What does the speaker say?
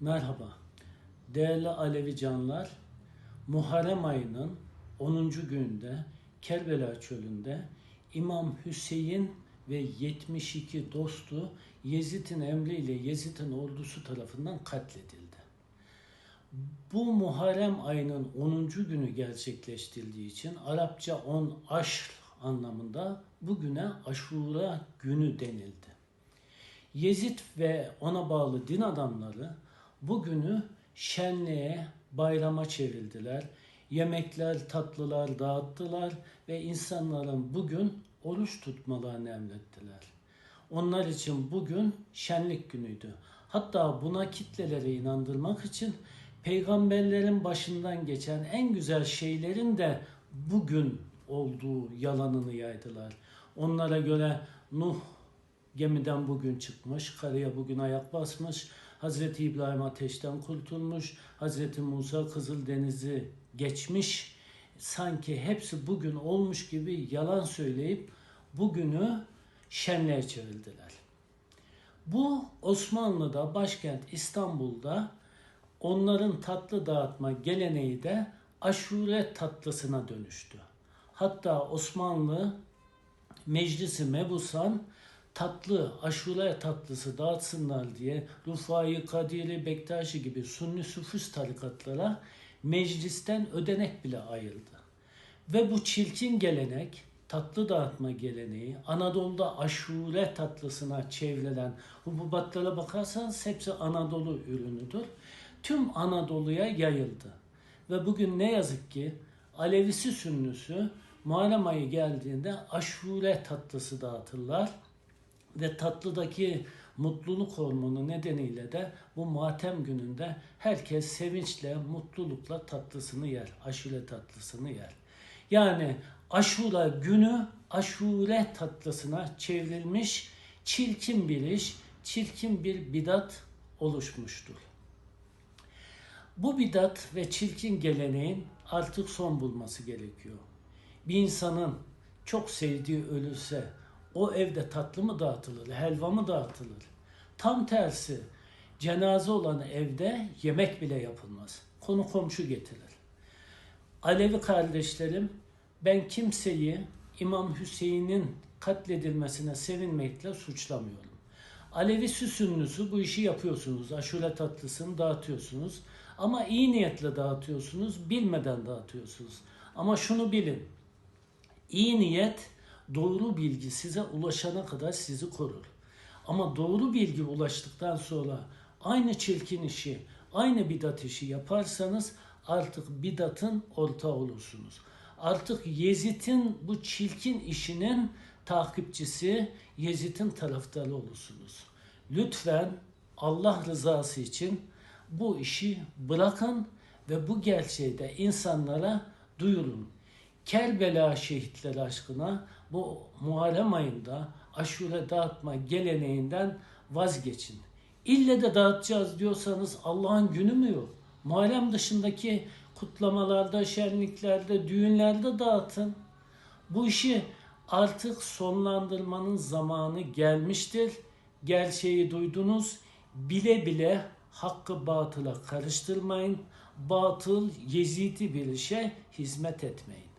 Merhaba. Değerli Alevi canlar, Muharrem ayının 10. günde Kerbela çölünde İmam Hüseyin ve 72 dostu Yezid'in emriyle Yezid'in ordusu tarafından katledildi. Bu Muharrem ayının 10. günü gerçekleştirildiği için Arapça 10 aşr anlamında bugüne Aşura günü denildi. Yezid ve ona bağlı din adamları bugünü şenliğe, bayrama çevirdiler. Yemekler, tatlılar dağıttılar ve insanların bugün oruç tutmalarını emrettiler. Onlar için bugün şenlik günüydü. Hatta buna kitleleri inandırmak için peygamberlerin başından geçen en güzel şeylerin de bugün olduğu yalanını yaydılar. Onlara göre Nuh gemiden bugün çıkmış, karaya bugün ayak basmış, Hazreti İbrahim ateşten kurtulmuş, Hazreti Musa Kızıldeniz'i geçmiş. Sanki hepsi bugün olmuş gibi yalan söyleyip bugünü şenliğe çevirdiler. Bu Osmanlı'da başkent İstanbul'da onların tatlı dağıtma geleneği de aşure tatlısına dönüştü. Hatta Osmanlı Meclisi Mebusan tatlı, aşure tatlısı dağıtsınlar diye Rufai, Kadiri, Bektaşi gibi Sunni Sufist tarikatlara meclisten ödenek bile ayırdı. Ve bu çirkin gelenek, tatlı dağıtma geleneği, Anadolu'da aşure tatlısına çevrilen hububatlara bakarsanız hepsi Anadolu ürünüdür. Tüm Anadolu'ya yayıldı. Ve bugün ne yazık ki Alevisi Sünnüsü Muharrem ayı geldiğinde aşure tatlısı dağıtırlar ve tatlıdaki mutluluk hormonu nedeniyle de bu matem gününde herkes sevinçle, mutlulukla tatlısını yer. Aşure tatlısını yer. Yani aşura günü aşure tatlısına çevrilmiş çirkin bir iş, çirkin bir bidat oluşmuştur. Bu bidat ve çirkin geleneğin artık son bulması gerekiyor. Bir insanın çok sevdiği ölürse o evde tatlı mı dağıtılır, helva mı dağıtılır? Tam tersi cenaze olan evde yemek bile yapılmaz. Konu komşu getirir. Alevi kardeşlerim ben kimseyi İmam Hüseyin'in katledilmesine sevinmekle suçlamıyorum. Alevi süsünlüsü bu işi yapıyorsunuz. Aşure tatlısını dağıtıyorsunuz. Ama iyi niyetle dağıtıyorsunuz, bilmeden dağıtıyorsunuz. Ama şunu bilin. İyi niyet doğru bilgi size ulaşana kadar sizi korur. Ama doğru bilgi ulaştıktan sonra aynı çirkin işi, aynı bidat işi yaparsanız artık bidatın ortağı olursunuz. Artık Yezid'in bu çirkin işinin takipçisi, Yezid'in taraftarı olursunuz. Lütfen Allah rızası için bu işi bırakın ve bu gerçeği de insanlara duyurun. Kerbela şehitleri aşkına bu Muharrem ayında aşure dağıtma geleneğinden vazgeçin. İlle de dağıtacağız diyorsanız Allah'ın günü mü yok? Muharrem dışındaki kutlamalarda, şenliklerde, düğünlerde dağıtın. Bu işi artık sonlandırmanın zamanı gelmiştir. Gerçeği duydunuz. Bile bile hakkı batıla karıştırmayın. Batıl, yezidi bir işe hizmet etmeyin.